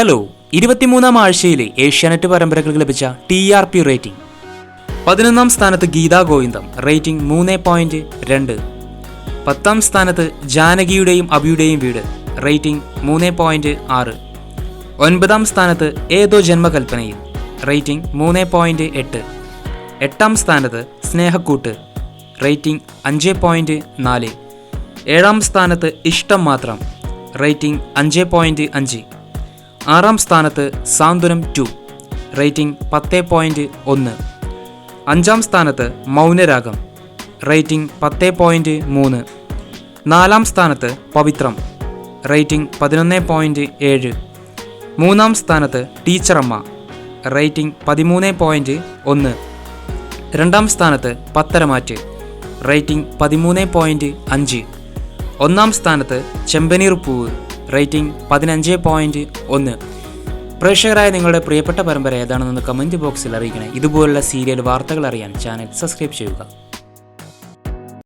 Hello ഇരുപത്തിമൂന്നാം ആഴ്ചയിലെ ഏഷ്യാനെറ്റ് പരമ്പരകൾക്ക് ലഭിച്ച ടി ആർ പി റേറ്റിംഗ് പതിനൊന്നാം സ്ഥാനത്ത് ഗീതാ ഗോവിന്ദം റേറ്റിംഗ് മൂന്ന് പോയിന്റ് രണ്ട്. പത്താം സ്ഥാനത്ത് ജാനകിയുടെയും അബിയുടെയും വീട് റേറ്റിംഗ് മൂന്ന് പോയിന്റ് ആറ്. ഒൻപതാം സ്ഥാനത്ത് ഏതോ ജന്മകൽപ്പനയിൽ റേറ്റിംഗ് മൂന്ന് പോയിന്റ് എട്ട്. എട്ടാം സ്ഥാനത്ത് സ്നേഹക്കൂട്ട് റേറ്റിംഗ് അഞ്ച് പോയിന്റ് നാല്. ഏഴാം സ്ഥാനത്ത് ഇഷ്ടം മാത്രം റേറ്റിംഗ് അഞ്ച് പോയിന്റ് അഞ്ച്. ആറാം സ്ഥാനത്ത് സാന്ത്വനം ടു. റേറ്റിംഗ് പത്ത് പോയിന്റ് ഒന്ന്. അഞ്ചാം സ്ഥാനത്ത് മൗനരാഗം. റേറ്റിംഗ് പത്ത് പോയിന്റ് മൂന്ന്. നാലാം സ്ഥാനത്ത് പവിത്രം. റേറ്റിംഗ് പതിനൊന്ന് പോയിന്റ് ഏഴ്. മൂന്നാം സ്ഥാനത്ത് ടീച്ചറമ്മ. റേറ്റിംഗ് പതിമൂന്ന് പോയിന്റ് ഒന്ന്. രണ്ടാം സ്ഥാനത്ത് പത്തരമാറ്റ്. റേറ്റിംഗ് പതിമൂന്ന് പോയിന്റ് അഞ്ച്. ഒന്നാം സ്ഥാനത്ത് ചെമ്പനീർ പൂവ് റേറ്റിംഗ് പതിനഞ്ച് പോയിന്റ് ഒന്ന്. പ്രേക്ഷകരായ നിങ്ങളുടെ പ്രിയപ്പെട്ട പരമ്പര ഏതാണെന്ന് കമന്റ് ബോക്സിൽ അറിയിക്കണേ. ഇതുപോലുള്ള സീരിയൽ വാർത്തകൾ അറിയാൻ ചാനൽ സബ്സ്ക്രൈബ് ചെയ്യുക.